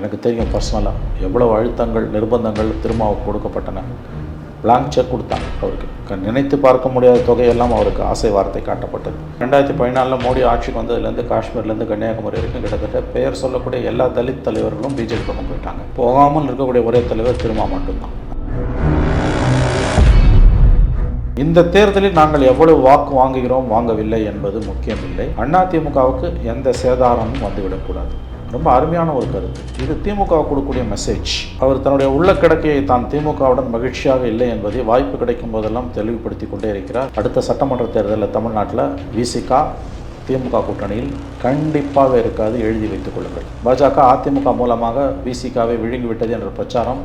எனக்கு தெரியும் பர்சனலாக எவ்வளோ அழுத்தங்கள் நிர்பந்தங்கள் திருமாவுக்கு கொடுக்கப்பட்டன. பிளாங்க் செக் கொடுத்தாங்க அவருக்கு. நினைத்து பார்க்க முடியாத தொகையெல்லாம் அவருக்கு ஆசை வார்த்தை காட்டப்பட்டது. ரெண்டாயிரத்தி பதினாலில் மோடி ஆட்சிக்கு வந்ததுலேருந்து காஷ்மீர்லேருந்து கன்னியாகுமரி வரைக்கும் கிட்டத்தட்ட பெயர் சொல்லக்கூடிய எல்லா தலித் தலைவர்களும் பிஜேபி பக்கம் போயிட்டாங்க. போகாமல் இருக்கக்கூடிய ஒரே தலைவர் திருமா மட்டும்தான். இந்த தேர்தலில் நாங்கள் எவ்வளவு வாக்கு வாங்குகிறோம் வாங்கவில்லை என்பது முக்கியமில்லை. அதிமுகவுக்கு எந்த சேதாரமும் வந்துவிடக்கூடாது. ரொம்ப அருமையான ஒரு கருத்து. இது திமுக கொடுக்கக்கூடிய மெசேஜ் அவர் தன்னுடைய உள்ள கிடக்கையை தான் திமுகவுடன் மகிழ்ச்சியாக இல்லை என்பதை வாய்ப்பு கிடைக்கும் போதெல்லாம் தெளிவுபடுத்தி கொண்டே இருக்கிறார். அடுத்த சட்டமன்ற தேர்தலில் தமிழ்நாட்டில் விசிகா திமுக கூட்டணியில் கண்டிப்பாக இருக்காது எழுதி வைத்துக் கொள்ளுங்கள். பாஜக அதிமுக மூலமாக விசிகாவை விழுங்கிவிட்டது என்ற பிரச்சாரம்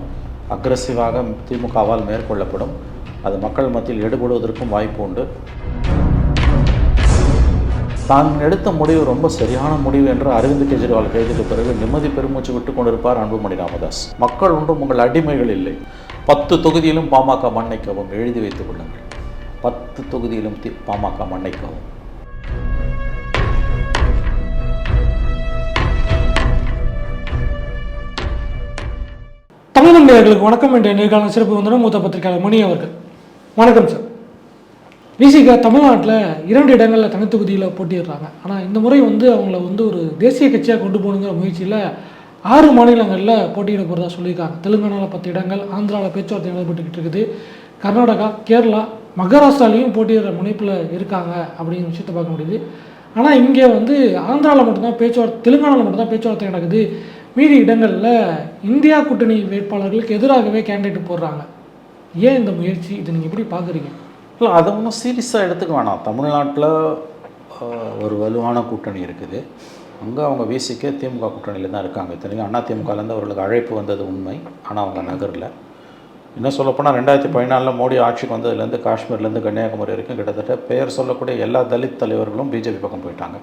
அக்ரஸிவாக திமுகவால் மேற்கொள்ளப்படும். அது மக்கள் மத்தியில் எடுபடுவதற்கும் வாய்ப்பு உண்டு. தான் எடுத்த முடிவு ரொம்ப சரியான முடிவு என்று அரவிந்த் கெஜ்ரிவால் கைதுக்கு பிறகு நிம்மதி பெருமூச்சு விட்டு கொண்டிருப்பார் அன்புமணி ராமதாஸ். மக்கள் ஒன்றும் உங்கள் அடிமைகள் இல்லை. பத்து தொகுதியிலும் பாமக மன்னிக்கவும். எழுதி வைத்துக் கொள்ளுங்கள். பத்து தொகுதியிலும் தி- பாமக மன்னிக்கவும். தமிழ் நேயர்களுக்கு வணக்கம். என்ற நேர்காணல் சிறப்பு வந்தனர் மூத்த பத்திரிகையாளர் மணி அவர்கள். வணக்கம் சார். விசிக தமிழ்நாட்டில் இரண்டு இடங்களில் தனித்தொகுதியில் போட்டிடுறாங்க ஆனால் இந்த முறை வந்து அவங்கள வந்து ஒரு தேசிய கட்சியாக கொண்டு போகணுங்கிற முயற்சியில் ஆறு மாநிலங்களில் போட்டியிட போகிறதா சொல்லியிருக்காங்க. தெலுங்கானாவில் பத்து இடங்கள் ஆந்திராவில் பேச்சுவார்த்தை நடைபெற்றுக்கிட்டு இருக்குது. கர்நாடகா கேரளா மகாராஷ்டிராலையும் போட்டியிடுற முனைப்பில் இருக்காங்க அப்படிங்கிற விஷயத்தை பார்க்க முடியுது. ஆனால் இங்கே வந்து ஆந்திராவில் மட்டும்தான் பேச்சுவார்த்தை தெலுங்கானாவில் மட்டும்தான் பேச்சுவார்த்தை நடக்குது. மீதி இடங்களில் இந்தியா கூட்டணி வேட்பாளர்களுக்கு எதிராகவே கேண்டிடேட் போடுறாங்க. ஏன் இந்த முயற்சி? இதை நீங்கள் எப்படி பார்க்குறீங்க? இல்லை அதை ஒன்றும் சீரியஸாக எடுத்துக்க வேணாம். தமிழ்நாட்டில் ஒரு வலுவான கூட்டணி இருக்குது. அங்கே அவங்க விசிக்க திமுக கூட்டணியில் தான் இருக்காங்க. இத்தனைக்கும் அண்ணா திமுகலேருந்து அவர்களுக்கு அழைப்பு வந்தது உண்மை. ஆனால் அவங்க நகரில். இன்னும் சொல்லப்போனால் ரெண்டாயிரத்தி பதினாலில் மோடி ஆட்சிக்கு வந்ததுலேருந்து காஷ்மீர்லேருந்து கன்னியாகுமரி வரைக்கும் கிட்டத்தட்ட பெயர் சொல்லக்கூடிய எல்லா தலித் தலைவர்களும் பிஜேபி பக்கம் போயிட்டாங்க.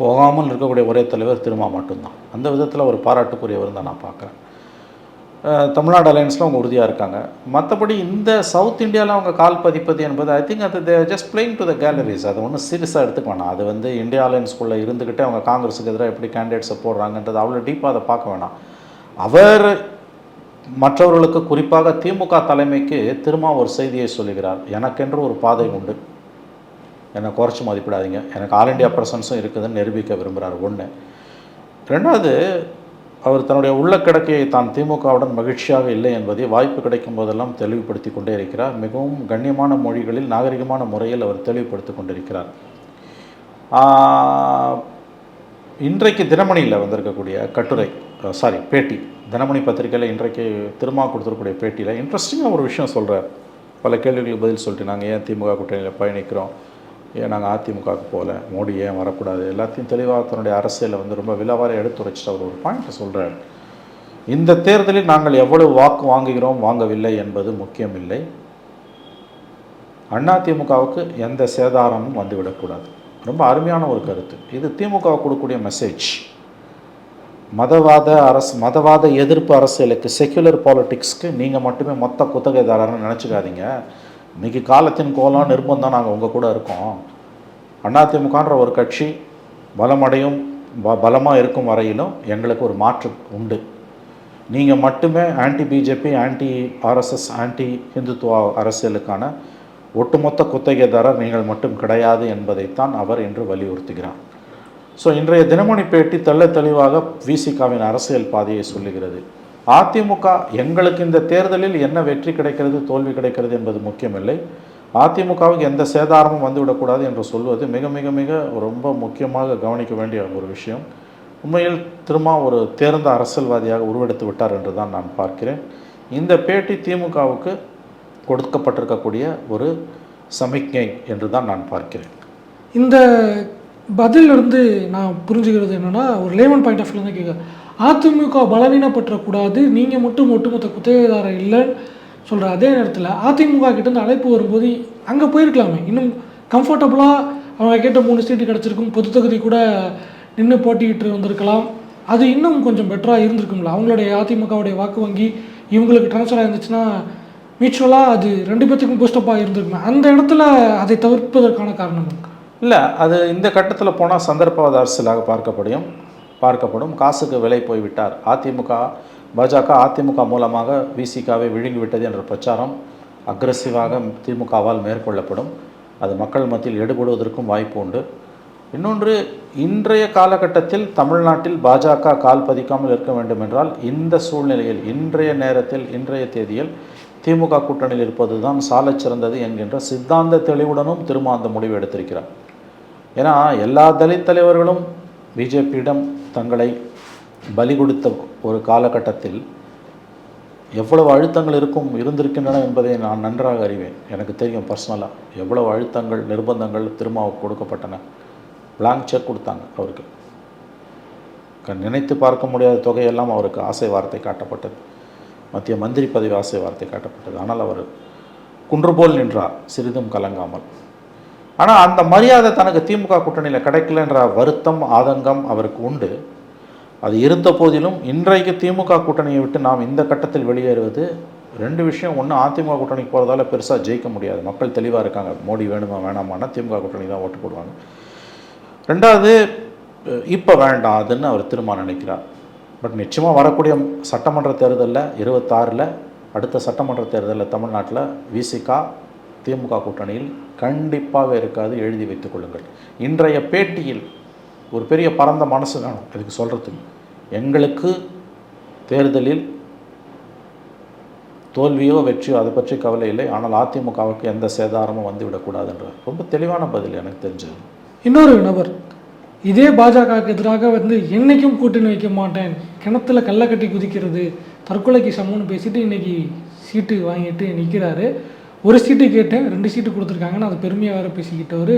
போகாமல் இருக்கக்கூடிய ஒரே தலைவர் திருமா மட்டும்தான். அந்த விதத்தில் ஒரு பாராட்டுக்குரியவர் தான் நான் பார்க்குறேன். தமிழ்நாடு அலையன்ஸில் அவங்க உறுதியாக இருக்காங்க. மற்றபடி இந்த சவுத் இந்தியாவில் அவங்க கால் பதிப்பது என்பது ஐ திங்க் அது they just playing to the galleries அது ஒன்றும் சீரியஸாக எடுத்துக்க வேணாம். அது வந்து இந்தியா அலையன்ஸ்குள்ளே இருந்துக்கிட்டே அவங்க காங்கிரஸுக்கு எதிராக எப்படி கேண்டிடேட்ஸை போடுறாங்கன்றது அவ்வளோ டீப்பாக அதை பார்க்க வேணாம். அவர் மற்றவர்களுக்கு குறிப்பாக திமுக தலைமைக்கு திரும்ப ஒரு செய்தியை சொல்லுகிறார். எனக்கென்று ஒரு பாதை உண்டு. என்னை குறைச்சி மதிப்பிடாதீங்க. எனக்கு ஆல் இண்டியா பிரசன்ஸும் இருக்குதுன்னு நிரூபிக்க விரும்புகிறார் ஒன்று ரெண்டாவது அவர் தன்னுடைய உள்ள கிடக்கையை தான் திமுகவுடன் மகிழ்ச்சியாக இல்லை என்பதை வாய்ப்பு கிடைக்கும் போதெல்லாம் தெளிவுபடுத்தி கொண்டே இருக்கிறார். மிகவும் கண்ணியமான மொழிகளில் நாகரிகமான முறையில் அவர் தெளிவுபடுத்தி கொண்டிருக்கிறார். இன்றைக்கு தினமணியில் வந்திருக்கக்கூடிய கட்டுரை சாரி பேட்டி. தினமணி பத்திரிகையில் இன்றைக்கு திருமா கொடுத்துருக்கக்கூடிய பேட்டியில் இன்ட்ரெஸ்டிங்காக ஒரு விஷயம் சொல்கிறார் பல கேள்விகளுக்கு பதில் சொல்லிட்டு நாங்கள் ஏன் திமுக கூட்டணியில் பயணிக்கிறோம்? ஏன் நாங்கள் அதிமுகவுக்கு போகல மோடி ஏன் வரக்கூடாது? எல்லாத்தையும் தெளிவாக தன்னுடைய அரசியலை வந்து ரொம்ப விலாவாரி எடுத்துரைச்சிட்டு அவர் ஒரு பாயிண்ட்டை சொல்கிறார் இந்த தேர்தலில் நாங்கள் எவ்வளவு வாக்கு வாங்குகிறோம் வாங்கவில்லை என்பது முக்கியமில்லை அதிமுகவுக்கு எந்த சேதாரமும் வந்துவிடக்கூடாது ரொம்ப அருமையான ஒரு கருத்து. இது திமுக கொடுக்கக்கூடிய மெசேஜ் மதவாத அரசு மதவாத எதிர்ப்பு அரசியலுக்கு செக்யுலர் பாலிட்டிக்ஸ்க்கு நீங்கள் மட்டுமே மொத்த குத்தகைதாரர்னு நினச்சிக்காதீங்க. இன்னைக்கு காலத்தின் கோலம் நிர்பந்தம் நாங்கள் உங்கள் கூட இருக்கோம். அதிமுகன்ற ஒரு கட்சி பலமடையும் ப பலமாக இருக்கும் வரையிலும் எங்களுக்கு ஒரு மாற்று உண்டு. நீங்கள் மட்டுமே anti BJP anti RSS anti Hindutva அரசியலுக்கான ஒட்டுமொத்த குத்தகைதாரர் நீங்கள் மட்டும் கிடையாது என்பதைத்தான் அவர் இன்று வலியுறுத்துகிறார். ஸோ இன்றைய தினமணி பேட்டி தெள்ள தெளிவாக விசிகாவின் அரசியல் பாதையை சொல்லுகிறது. அதிமுக எங்களுக்கு இந்த தேர்தலில் என்ன வெற்றி கிடைக்கிறது தோல்வி கிடைக்கிறது என்பது முக்கியமில்லை. அதிமுகவுக்கு எந்த சேதாரமும் வந்துவிடக்கூடாது என்று சொல்வது மிக மிக மிக ரொம்ப முக்கியமாக கவனிக்க வேண்டிய ஒரு விஷயம். உண்மையில் திரும்ப ஒரு தேர்ந்த அரசியல்வாதியாக உருவெடுத்து விட்டார் என்று தான் நான் பார்க்கிறேன். இந்த பேட்டி திமுகவுக்கு கொடுக்கப்பட்டிருக்கக்கூடிய ஒரு சமிக்ஞை என்று தான் நான் பார்க்கிறேன். இந்த பதிலிருந்து நான் புரிஞ்சுக்கிறது என்னென்னா ஒரு லேமன் பாயிண்ட் ஆஃப் வியூலேருந்து கேட்க அதிமுக பலவீனப்பற்றக்கூடாது நீங்கள் மட்டும் ஒட்டுமொத்த குத்தகைதாரர் இல்லைன்னு சொல்கிற அதே நேரத்தில் அதிமுக கிட்டேருந்து அழைப்பு வரும்போது அங்கே போயிருக்கலாமே. இன்னும் கம்ஃபர்டபுளாக அவங்க கேட்ட மூணு சீட்டு கிடச்சிருக்கும். பொது தொகுதி கூட நின்று போட்டிக்கிட்டு வந்திருக்கலாம். அது இன்னும் கொஞ்சம் பெட்டராக இருந்திருக்கும்ல. அவங்களுடைய அதிமுகவுடைய வாக்கு வங்கி இவங்களுக்கு ட்ரான்ஸ்ஃபர் ஆயிருந்துச்சுன்னா மியூச்சுவலாக அது ரெண்டு பேர்த்துக்கும் பூஸ்டப்பாக இருந்திருக்குமே. அந்த இடத்துல அதை தவிர்ப்பதற்கான காரணம் இல்லை அது இந்த கட்டத்தில் போனால் சந்தர்ப்பவாத அரசியலாக பார்க்கப்படும் பார்க்கப்படும். காசுக்கு விலை போய்விட்டார். அதிமுக பாஜக அதிமுக மூலமாக விசிகாவை விழுங்கிவிட்டது என்ற பிரச்சாரம் அக்ரஸிவாக திமுகவால் மேற்கொள்ளப்படும். அது மக்கள் மத்தியில் எடுபடுவதற்கும் வாய்ப்பு உண்டு. இன்னொன்று இன்றைய காலகட்டத்தில் தமிழ்நாட்டில் பாஜக கால் பதிக்காமல் இருக்க வேண்டும் என்றால் இந்த சூழ்நிலையில் இன்றைய நேரத்தில் இன்றைய தேதியில் திமுக கூட்டணியில் இருப்பது தான் சாலச் சிறந்தது என்கின்ற சித்தாந்த தெளிவுடனும் திரும்ப அந்த முடிவு எடுத்திருக்கிறார். ஏன்னா எல்லா தலித் தலைவர்களும் பிஜேபியிடம் தங்களை பலி கொடுத்த ஒரு காலகட்டத்தில் எவ்வளவு அழுத்தங்கள் இருக்கும் இருந்திருக்கின்றன என்பதை நான் நன்றாக அறிவேன். எனக்கு தெரியும் பர்சனலாக எவ்வளவு அழுத்தங்கள் நிர்பந்தங்கள் திருமாவுக்கு கொடுக்கப்பட்டன. பிளாங்க் செக் கொடுத்தாங்க அவருக்கு. க- நினைத்து பார்க்க முடியாத தொகையெல்லாம் அவருக்கு ஆசை வார்த்தை காட்டப்பட்டது. மத்திய மந்திரி பதவி ஆசை வார்த்தை காட்டப்பட்டது. ஆனால் அவர் குன்று போல் நின்றார் சிறிதும் கலங்காமல். ஆனால் அந்த மரியாதை தனக்கு திமுக கூட்டணியில் கிடைக்கலன்ற வருத்தம் ஆதங்கம் அவருக்கு உண்டு. அது இருந்த போதிலும் இன்றைக்கு திமுக கூட்டணியை விட்டு நாம் இந்த கட்டத்தில் வெளியேறுவது ரெண்டு விஷயம். ஒன்று அதிமுக கூட்டணிக்கு போகிறதால பெருசாக ஜெயிக்க முடியாது. மக்கள் தெளிவாக இருக்காங்க. மோடி வேணுமா வேணாமான்னா திமுக கூட்டணி தான் ஓட்டு போடுவாங்க. ரெண்டாவது இப்போ வேண்டாம் அதுன்னு அவர் திரும்ப நினைக்கிறார். பட் நிச்சயமாக வரக்கூடிய சட்டமன்ற தேர்தலில் இருபத்தாறில் அடுத்த சட்டமன்ற தேர்தலில் தமிழ்நாட்டில் விசிகா திமுக கூட்டணியில் கண்டிப்பாக இருக்காது எழுதி வைத்துக் கொள்ளுங்கள். இன்றைய பேட்டியில் ஒரு பெரிய பரந்த மனசு வேணும் இதுக்கு சொல்கிறதுக்கு எங்களுக்கு தேர்தலில் தோல்வியோ வெற்றியோ அதை பற்றி கவலை இல்லை. ஆனால் அதிமுகவுக்கு எந்த சேதாரமும் வந்துவிடக்கூடாதுன்ற ரொம்ப தெளிவான பதில் எனக்கு தெரிஞ்சது இன்னொரு நபர் இதே பாஜகவுக்கு எதிராக வந்து என்னைக்கும் கூட்டணி வைக்க மாட்டேன் கிணத்துல கல்லை கட்டி குதிக்கிறது தற்கொலைக்கு சமம்னு பேசிட்டு இன்னைக்கு சீட்டு வாங்கிட்டு நிற்கிறாரு ஒரு சீட்டு கேட்டேன் ரெண்டு சீட்டு கொடுத்துருக்காங்கன்னு அது பெருமையாக வேறு பேசிக்கிட்டவர்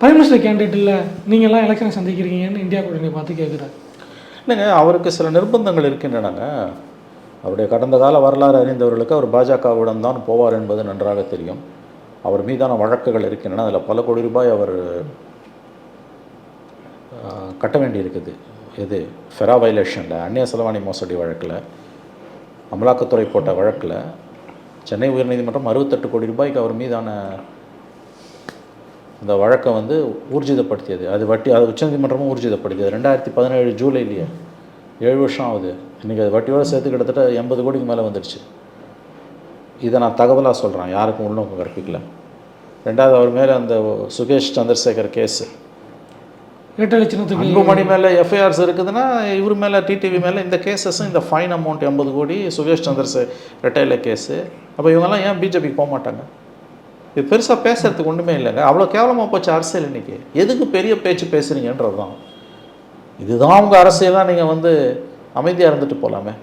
பிரைம் மினிஸ்டர் கேண்டிடேட் இல்லை நீங்கள்லாம் எலெக்ஷனை சந்திக்கிறீங்கன்னு இந்தியா கூட்டணி பார்த்து கேட்குறாரு இல்லைங்க அவருக்கு சில நிர்பந்தங்கள் இருக்கின்றனங்க. அவருடைய கடந்த கால வரலாறு அறிந்தவர்களுக்கு அவர் பாஜகவுடன் தான் போவார் என்பது நன்றாக தெரியும். அவர் மீதான வழக்குகள் இருக்கின்றன. அதில் பல கோடி ரூபாய் அவர் கட்ட வேண்டியிருக்குது. இது ஃபெரா வயலேஷனில் அந்நிய செலவாணி மோசடி வழக்கில் அமலாக்கத்துறை போட்ட வழக்கில் சென்னை உயர்நீதிமன்றம் அறுபத்தெட்டு கோடி ரூபாய்க்கு அவர் மீதான இந்த வழக்கை வந்து ஊர்ஜிதப்படுத்தியது. அது வட்டி அது உச்சநீதிமன்றமும் ஊர்ஜிதப்படுத்தியது. ரெண்டாயிரத்தி பதினேழு ஜூலைலேயே ஏழு வருஷம் ஆகுது. இன்றைக்கி அது வட்டியோடு சேர்த்து கிட்டத்தட்ட எண்பது கோடிக்கு மேலே வந்துடுச்சு இதை நான் தகவலாக சொல்கிறேன் யாருக்கும் உள்நோக்கம் கற்பிக்கல. ரெண்டாவது அவர் மேலே அந்த சுகேஷ் சந்திரசேகர் கேஸு. ஏட்டலை சின்னத்துக்கு அன்புமணி மேலே எஃப்ஐஆர்ஸ் இருக்குதுன்னா இவர் மேலே டிடிவி மேலே இந்த கேசஸும் இந்த ஃபைன் அமௌண்ட் எண்பது கோடி சுகேஷ் சந்திரஸ் ரெட்டையில கேஸு அப்போ இவங்கெல்லாம் ஏன் பிஜேபிக்கு போக மாட்டாங்க? இது பெருசாக பேசுறதுக்கு ஒன்றுமே இல்லைங்க. அவ்வளோ கேவலமாக போச்சு அரசியல் இன்னைக்கு. எதுக்கு பெரிய பேச்சு பேசுகிறீங்கன்றது தான் இதுதான் உங்கள் அரசியலாக நீங்கள் வந்து அமைதியாக இருந்துட்டு போகலாமே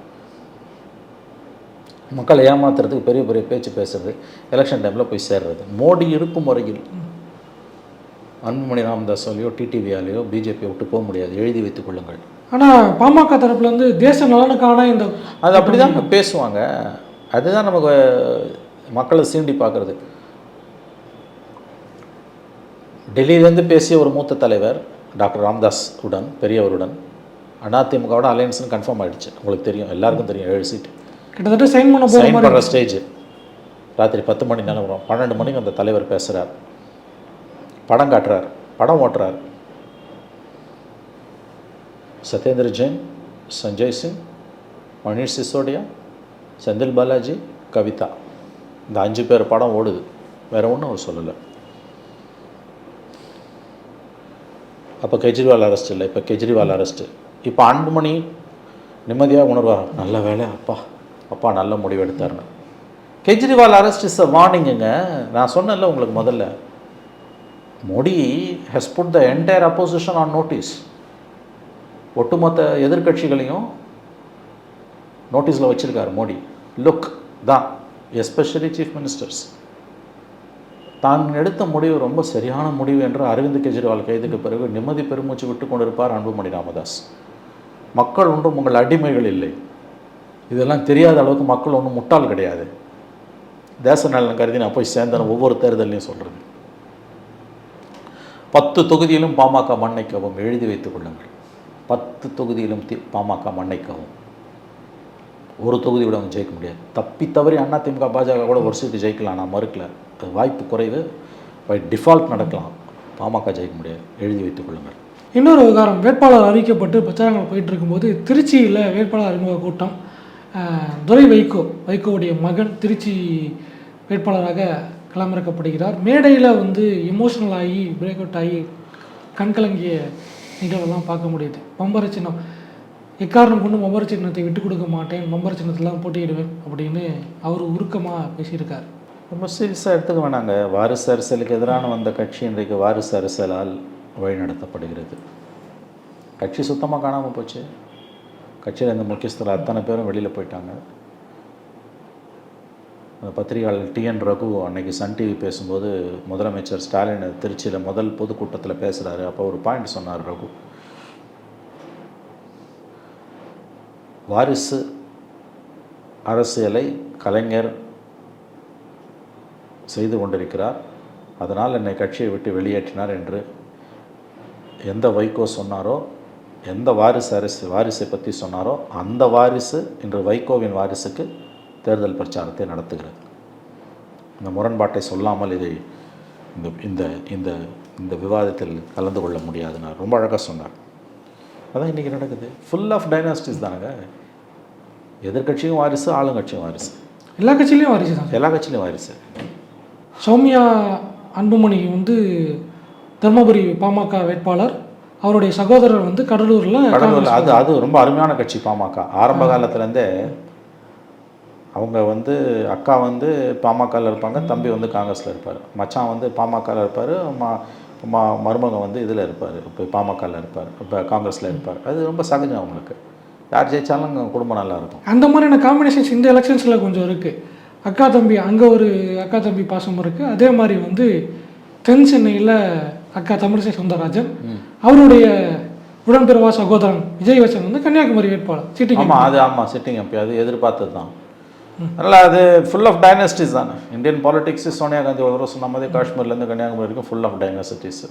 மக்களை ஏமாத்துறதுக்கு பெரிய பெரிய பேச்சு பேசுறது எலெக்ஷன் டைமில் போய் சேர்றது. மோடி இருக்கும் வரையில் அன்புமணி ராமதாஸாலேயோ டிடிவியாலேயோ பிஜேபியை விட்டு போக முடியாது. எழுதி வைத்துக் கொள்ளுங்கள். ஆனால் பாமக தரப்புல வந்து தேச நலனுக்கான இந்த அது அப்படி தான் பேசுவாங்க. அதுதான் நமக்கு மக்களை சீண்டி பார்க்குறது. டெல்லியிலேருந்து பேசிய ஒரு மூத்த தலைவர் டாக்டர் ராம்தாஸ் உடன் பெரியவருடன் அதிமுகவோட அலையன்ஸ்னு கன்ஃபார்ம் ஆயிடுச்சு. உங்களுக்கு தெரியும் எல்லாருக்கும் தெரியும் ஏழு சீட் கிட்டத்தட்ட சைன் பண்ண சைன் பண்ணுற ஸ்டேஜ். ராத்திரி பத்து மணி நிலவரம் பன்னெண்டு மணிக்கு அந்த தலைவர் பேசுகிறார் படம் காட்டுறார் படம் ஓட்டுறார். சத்யேந்திர ஜெயின் சஞ்சய் சிங் மணிஷ் சிசோடியா செந்தில் பாலாஜி கவிதா. இந்த அஞ்சு பேர் படம் ஓடுது. வேறு ஒன்றும் அவர் சொல்லலை. அப்போ கெஜ்ரிவால் அரெஸ்ட் இல்லை. இப்போ கெஜ்ரிவால் அரெஸ்ட்டு இப்போ அன்புமணி நிம்மதியாக உணர்வார்? நல்ல வேலை அப்பா. அப்பா நல்ல முடிவு எடுத்தாருன்னு. கெஜ்ரிவால் அரெஸ்ட் இஸ் அ வார்னிங்குங்க நான் சொன்னேன்ல உங்களுக்கு முதல்ல. Modi has put the entire opposition on notice ஒட்டுமொத்த எதிர்க்கட்சிகளையும் நோட்டீஸில் வச்சுருக்கார் மோடி. லுக் தான் எஸ்பெஷலி சீஃப் மினிஸ்டர்ஸ் தான் எடுத்த முடிவு ரொம்ப சரியான முடிவு என்று அரவிந்த் கெஜ்ரிவால் கைதுக்கு பிறகு நிம்மதி பெருமூச்சு விட்டு கொண்டிருப்பார் அன்புமணி ராமதாஸ். மக்கள் ஒன்றும் உங்கள் அடிமைகள் இல்லை. இதெல்லாம் தெரியாத அளவுக்கு மக்கள் ஒன்றும் முட்டாள் கிடையாது. தேச நலன் கருதி நான் போய் சேர்ந்தேன் ஒவ்வொரு தேர்தலையும் சொல்கிறது பத்து தொகுதியிலும் பாமக மண்ணைக்கவும் எழுதி வைத்துக் கொள்ளுங்கள். பத்து தொகுதியிலும் தி பாமக மண்ணைக்கவும் ஒரு தொகுதி விட அவங்க ஜெயிக்க முடியாது. தப்பி தவறி அண்ணா திமுக பாஜக கூட ஒரு சீட்டு ஜெயிக்கலாம். நான் மறுக்கல. அது வாய்ப்பு குறைவு. பை டிஃபால்ட் நடக்கலாம். பாமக ஜெயிக்க முடியாது. எழுதி வைத்துக் கொள்ளுங்கள். இன்னொரு விவகாரம். வேட்பாளர் அறிவிக்கப்பட்டு பிரச்சாரங்கள் போயிட்டு இருக்கும்போது திருச்சியில் வேட்பாளர் அறிமுக கூட்டம். துரை வைகோ வைகோவுடைய மகன் திருச்சி வேட்பாளராக களமிறக்கப்படுகிறார் மேடையில் வந்து எமோஷனல் ஆகி பிரேக் அவுட் ஆகி கண்கலங்கிய நிகழ்வெல்லாம் பார்க்க முடியுது. பம்பர சின்னம். எக்காரணம் கொண்டு பம்பர சின்னத்தை விட்டு கொடுக்க மாட்டேன் பம்பர சின்னத்தெல்லாம் போட்டியிடுவேன் அப்படின்னு அவர் உருக்கமாக பேசியிருக்கார். ரொம்ப சீரியஸாக எடுத்துக்க வேணாங்க. வாரிசு அரசியலுக்கு எதிரான வந்த கட்சி இன்றைக்கு வாரிசு அரசியலால் வழிநடத்தப்படுகிறது. கட்சி சுத்தமாக காணாமல் போச்சு. கட்சியில் இருந்த முக்கியஸ்தர் அத்தனை பேரும் வெளியில் போயிட்டாங்க. பத்திரிகையாளர் டிஎன் ரகு அன்னைக்கு சன் டிவி பேசும்போது முதலமைச்சர் ஸ்டாலின் திருச்சியில் முதல் பொதுக்கூட்டத்தில் பேசுகிறாரு அப்போ ஒரு பாயிண்ட் சொன்னார் ரகு. வாரிசு அரசியலை கலைஞர் செய்து கொண்டிருக்கிறார். அதனால் என்னை கட்சியை விட்டு வெளியேற்றினார் என்று எந்த வைகோ சொன்னாரோ எந்த வாரிசு அரசு வாரிசை பற்றி சொன்னாரோ அந்த வாரிசு இன்று வைகோவின் வாரிசுக்கு தேர்தல் பிரச்சாரத்தை நடத்துகிறது இந்த முரண்பாட்டை சொல்லாமல் இதை இந்த இந்த இந்த இந்த விவாதத்தில் கலந்து கொள்ள முடியாதுன்னு ரொம்ப அழகாக சொன்னார். அதான் இன்றைக்கி நடக்குது. ஃபுல் ஆஃப் டைனாஸ்டிஸ் தானங்க. எதிர்க்கட்சியும் வாரிசு ஆளுங்கட்சியும் வாரிசு. எல்லா கட்சியிலையும் வாரிசு தான். எல்லா கட்சியிலையும் வாரிசு. சௌமியா அன்புமணி வந்து தர்மபுரி பாமக வேட்பாளர். அவருடைய சகோதரர் வந்து கடலூரில் கடலூர் அது அது ரொம்ப அருமையான கட்சி பாமக. ஆரம்ப காலத்துலேருந்தே அவங்க வந்து அக்கா வந்து பாமகவில் இருப்பாங்க தம்பி வந்து காங்கிரஸில் இருப்பார். மச்சான் வந்து பாமகவில் இருப்பார் மா மா மருமகன் வந்து இதில் இருப்பார் இப்போ பாமகவில் இருப்பார் இப்போ காங்கிரஸில் இருப்பார். அது ரொம்ப சகஜம் அவங்களுக்கு. யார் ஜெயிச்சாலும் குடும்பம் நல்லா இருக்கும். அந்த மாதிரியான காம்பினேஷன்ஸ் இந்த எலெக்ஷன்ஸில் கொஞ்சம் இருக்குது அக்கா தம்பி அங்கே ஒரு அக்கா தம்பி பாசம் இருக்குது அதே மாதிரி வந்து தென் சென்னையில் அக்கா தமிழிசை சவுந்தரராஜன் அவருடைய உடன்பிறவா சகோதரன் விஜய் வச்சன் வந்து கன்னியாகுமரி வேட்பாளர் சீட்டிங் ஆமாம் அது ஆமாம் சிட்டிங் எம்பி அது எதிர்பார்த்தது தான் அதனால் அது ஃபுல் ஆஃப் டைனஸ்டிஸ் தானே. இந்தியன் பாலிடிக்ஸ் சோனியா காந்தி ஒரு சொன்ன மாதிரி காஷ்மீர்லேருந்து கன்னியாகுமரி வரைக்கும் ஃபுல் ஆஃப் டைனசிட்டிஸ்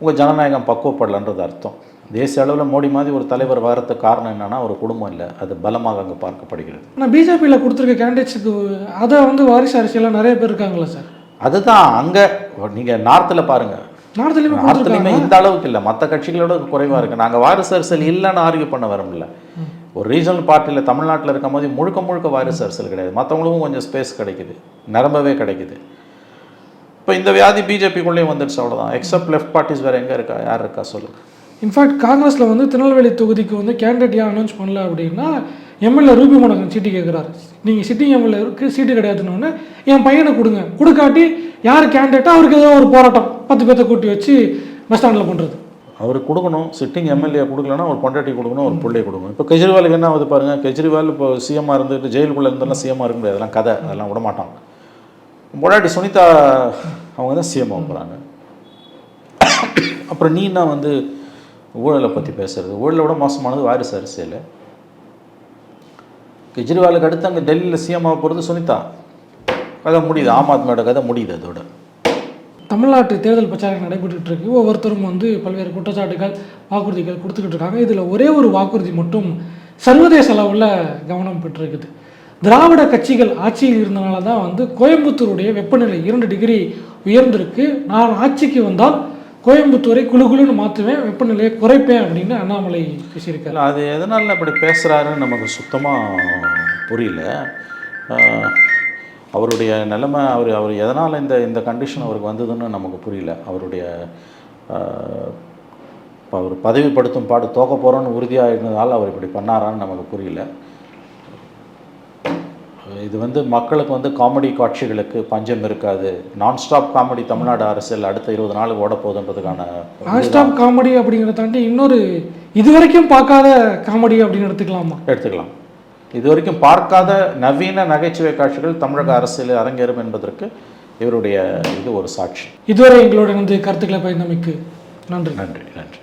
உங்கள் ஜனநாயகம் பக்குவப்படலன்றது அர்த்தம். தேசிய அளவில் மோடி மாதிரி ஒரு தலைவர் வரதுக்கு காரணம் என்னன்னா ஒரு குடும்பம் இல்லை. அது பலமாக அங்கே பார்க்கப்படுகிறது. ஆனால் பிஜேபியில் கொடுத்துருக்க கேண்டிடேட்ஸுக்கு அதை வந்து வாரிசு அரசியலாக நிறைய பேர் இருக்காங்களா சார்? அதுதான் அங்கே நீங்கள் நார்த்தில் பாருங்கள் நார்த்துலையுமே இந்த அளவுக்கு இல்லை. மற்ற கட்சிகளோட குறைவாக இருக்குது நாங்கள் வாரிசு அரசியல் இல்லைன்னு ஆர்கியூ பண்ண வரமில்ல ஒரு ரீஜனல் பார்ட்டியில் தமிழ்நாட்டில் இருக்கும் போது முழுக்க முழுக்க வைரஸ் அரசியல் கிடையாது. மற்றவங்களுக்கும் கொஞ்சம் ஸ்பேஸ் கிடைக்குது. நிரம்பவே கிடைக்குது. இப்போ இந்த வியாதி பிஜேபிக்குள்ளேயும் வந்துடுச்சு அவ்வளோதான் எக்ஸப்ட் லெஃப்ட் பார்ட்டிஸ் வேறு எங்கே இருக்கா? யார் இருக்கா? சொல்லுங்கள் இன்ஃபேக்ட் காங்கிரஸில் வந்து திருநெல்வேலி தொகுதிக்கு வந்து கேண்டிடேட் ஏன் அனௌன்ஸ் பண்ணல அப்படின்னா எம்எல்ஏ ரூபி மணக்கன் சீட்டு கேட்குறாரு நீங்கள் சிட்டிங் எம்எல்ஏ இருக்கு சீட்டு கிடையாதுன்னு என் பையனை கொடுங்க. கொடுக்காட்டி யார் கேண்டிடேட்டோ அவருக்கு ஏதோ ஒரு போராட்டம் பத்து பேர்த்த கூட்டி வச்சு பஸ் ஸ்டாண்டில் பண்ணுறது அவருக்கு கொடுக்கணும். சிட்டிங் எம்எல்ஏ கொடுக்கலன்னா ஒரு பொண்டாட்டி கொடுக்கணும் ஒரு பிள்ளை கொடுக்கணும். இப்போ கெஜ்ரிவாலுக்கு என்ன ஆகுது பாருங்க? கெஜ்ரிவால் இப்போ சிஎம்மாக இருந்துட்டு ஜெயிலுக்குள்ளே இருந்தாலும் சிஎம்மாக இருக்க முடியாது. அதெல்லாம் கதை. அதெல்லாம் விட மாட்டாங்க. பொண்டாட்டி சுனிதா அவங்க தான் சிஎம் போகிறாங்க அப்புறம் நீ என்ன வந்து ஊழலை பற்றி பேசுறது. ஊழலை விட மோசமானது வாரிசு அரசியல். கெஜ்ரிவாலுக்கு அடுத்து அங்கே டெல்லியில் சிஎம் ஆக போகிறது சுனிதா. கதை முடியுது. ஆம் ஆத்மியோட கதை முடியுது அதோட. தமிழ்நாட்டு தேர்தல் பிரச்சாரம் நடைபெற்றுட்டு இருக்கு. ஒவ்வொருத்தரும் வந்து பல்வேறு குற்றச்சாட்டுகள் வாக்குறுதிகள் கொடுத்துக்கிட்டு இருக்காங்க. இதில் ஒரே ஒரு வாக்குறுதி மட்டும் சர்வதேச அளவில் கவனம் பெற்றிருக்குது. திராவிட கட்சிகள் ஆட்சியில் இருந்தனால தான் வந்து கோயம்புத்தூருடைய வெப்பநிலை இரண்டு டிகிரி உயர்ந்திருக்கு. நான் ஆட்சிக்கு வந்தால் கோயம்புத்தூரை குளு குளுன்னு மாற்றுவேன் வெப்பநிலையை குறைப்பேன் அப்படின்னு அண்ணாமலை பேசியிருக்காரு. அது எதனால் அப்படி பேசுகிறாருன்னு நமக்கு சுத்தமாக புரியல. அவருடைய நிலைமை அவர் அவர் எதனால் இந்த இந்த கண்டிஷன் அவருக்கு வந்ததுன்னு நமக்கு புரியல. அவருடைய அவர் பதவிப்படுத்தும் பாடு தோக்க போகிறோன்னு உறுதியாக இருந்ததால் அவர் இப்படி பண்ணாரான்னு நமக்கு புரியல. இது வந்து மக்களுக்கு வந்து காமெடி காட்சிகளுக்கு பஞ்சம் இருக்காது. நான் ஸ்டாப் காமெடி தமிழ்நாடு அரசியல் அடுத்த இருபது நாளுக்கு ஓட போகுதுன்றதுக்கான நான் ஸ்டாப் காமெடி அப்படிங்கிறத தாண்டி இன்னொரு இது வரைக்கும் பார்க்காத காமெடி அப்படின்னு எடுத்துக்கலாமா? எடுத்துக்கலாம். இது வரைக்கும் பார்க்காத நவீன நகைச்சுவை காட்சிகள் தமிழக அரசியலில் அரங்கேறும் என்பதற்கு இவருடைய இது ஒரு சாட்சி. இதுவரை எங்களோட வந்து கருத்துக்களை பயந்தமைக்கு நன்றி. நன்றி நன்றி.